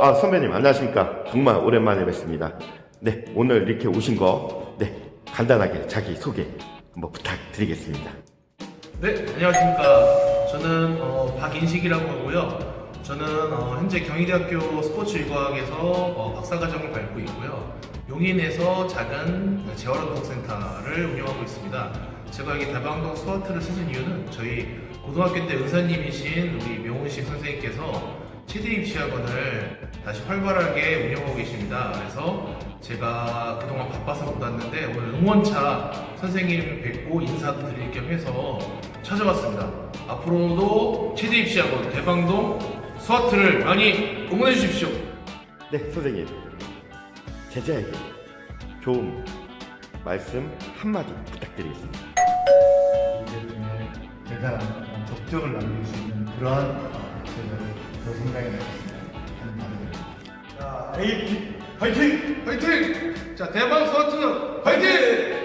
아, 선배님, 안녕하십니까. 정말 오랜만에 뵙습니다. 네, 오늘 이렇게 오신 거, 네, 간단하게 자기 소개 한번 부탁드리겠습니다. 네, 안녕하십니까. 저는 어, 박인식이라고 하고요. 저는 어, 현재 경희대학교 스포츠의과학에서 어, 박사과정을 밟고 있고요. 용인에서 작은 재활운동센터를 운영하고 있습니다. 제가 여기 대방동 스와트를 찾은 이유는 저희 고등학교 때 의사님이신 우리 명훈식 선생님께서 체대 입시 학원을 다시 활발하게 운영하고 계십니다. 그래서 제가 그동안 바빠서 못 왔는데 오늘 응원차 선생님 뵙고 인사도 드릴 겸 해서 찾아왔습니다. 앞으로도 체대 입시 학원 대방동 스와트를 많이 응원해 주십시오. 네, 선생님. 제자에게 좋은 말씀 한마디 부탁드리겠습니다. 이제 중에 대단한 어, 적적을 남길 수 있는 그러한 어, 제자를 저 생각이 나겠습니다. 자, AP 화이팅! 화이팅! 자 대방 스와트 화이팅!